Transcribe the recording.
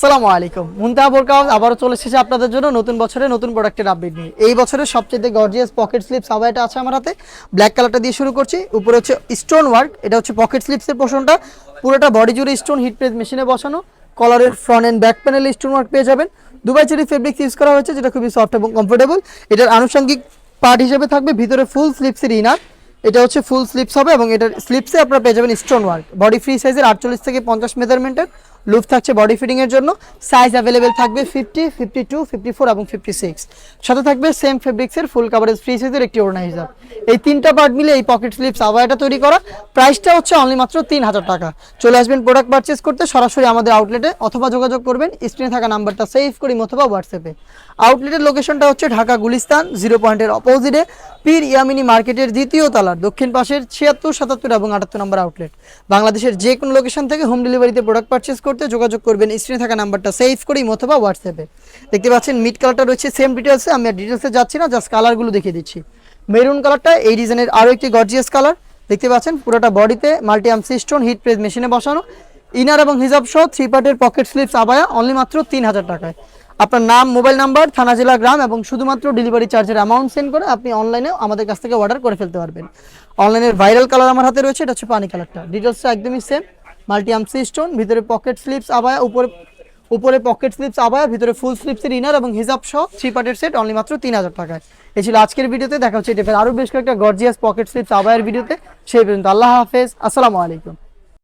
আসসালামু আলাইকুম। মুন্তাহা বোরকা আবারও চলে এসেছে আপনাদের জন্য নতুন বছরে নতুন প্রোডাক্টের আপডেট নিয়ে। এই বছরের সবচেয়ে গর্জিয়াস পকেট স্লিপ সাবাইটা আছে আমার হাতে। ব্ল্যাক কালারটা দিয়ে শুরু করছি। উপরে হচ্ছে স্টোন ওয়ার্ক এটা হচ্ছে পকেট স্লিপসের পোর্শনটা পুরোটা বডি জুড়ে স্টোন হিট প্রেস মেশিনে বসানো। কলারের ফ্রন্ট এন্ড ব্যাক প্যানেলে স্টোন ওয়ার্ক পেয়ে যাবেন। দুবাই চেরি ফেব্রিক ইউজ করা হয়েছে, যেটা খুবই সফট এবং কমফোর্টেবল এটার আনুষঙ্গিক পার্ট হিসেবে থাকবে, ভিতরে ফুল স্লিপসের ইনার এটা হচ্ছে ফুল স্লিপস হবে এবং এটার স্লিপসে আপনারা পেয়ে যাবেন স্টোন ওয়ার্ক বডি ফ্রি সাইজের আটচল্লিশ থেকে পঞ্চাশ মেজারমেন্টের লুপ থাকছে বডি ফিটিং এর জন্য। সাইজ অ্যাভেলেবেল থাকবে fifty fifty two fifty four এবং ফিফটি সিক্স সাথে থাকবে সেম ফেব্রিক্সের ফুল কাভারেজ ফ্রি সাইজের একটি অর্গানাইজার এই তিনটা পার্ট মিলে এই পকেট স্লিপস আবায়াটা তৈরি করা। প্রাইসটা হচ্ছে অনলি মাত্র তিন হাজার টাকা। চলে আসবেন প্রোডাক্ট পারচেস করতে। সরাসরি আমাদের আউটলেটে অথবা যোগাযোগ করবেন। স্ক্রিনে থাকা নাম্বারটা সেভ করি অথবা হোয়াটসঅ্যাপে আউটলেটের লোকেশনটা হচ্ছে ঢাকা গুলিস্তান জিরো পয়েন্টের অপোজিটে পীর ইয়ামিনী মার্কেটের দ্বিতীয় তলার দক্ষিণ পাশের ছিয়াত্তর, সাতাত্তর এবং আটাত্তর নম্বর আউটলেট বাংলাদেশের যে কোনো লোকেশন থেকে হোম ডেলিভারিতে প্রোডাক্ট পারচেস করতে যোগাযোগ করবেন, স্ক্রিনে থাকা নাম্বারটা সেভ করি অথবা হোয়াটসঅ্যাপে দেখতে পাচ্ছেন মিড কালারটা রয়েছে সেম ডিটেলসে আমি আর ডিটেলসে যাচ্ছি না জাস্ট কালারগুলো দেখিয়ে দিচ্ছি। মেরুন কালারটা এই ডিজাইনের আরও একটি গর্জিয়াস কালার দেখতে পাচ্ছেন, পুরোটা বডিতে মাল্টি আম সিস্টোন হিট প্রেস মেশিনে বসানো। ইনার এবং হিজাব সহ থ্রি পার্টের পকেট স্লিপস আবায়া অনলি মাত্র তিন হাজার টাকায়। আপনার নাম মোবাইল নাম্বার থানা, জেলা, গ্রাম এবং শুধুমাত্র ডেলিভারি চার্জের অ্যামাউন্ট সেন্ড করে আপনি অনলাইনে আমাদের কাছ থেকে অর্ডার করে ফেলতে পারবেন। অনলাইনের ভাইরাল কালার আমার হাতে রয়েছে, এটা হচ্ছে পানি কালারটা ডিটেলসটা একদমই সেম মাল্টি সিস্টোন স্টোন ভিতরে পকেট স্লিপস আবায়া, উপরে উপরে পকেট স্লিপস আবায়া, ভিতরে ফুল স্লিপসের ইনার এবং হিজাব সহ থ্রি পার্টের সেট অনলি মাত্র তিন হাজার টাকায়। এ ছিল আজকের ভিডিওতে, দেখা হচ্ছে এটা আরও বেশ কয়েকটা গর্জিয়াস পকেট স্লিপস আবায়ের ভিডিওতে। সেই পর্যন্ত আল্লাহ হাফেজ, আসসালামু আলাইকুম।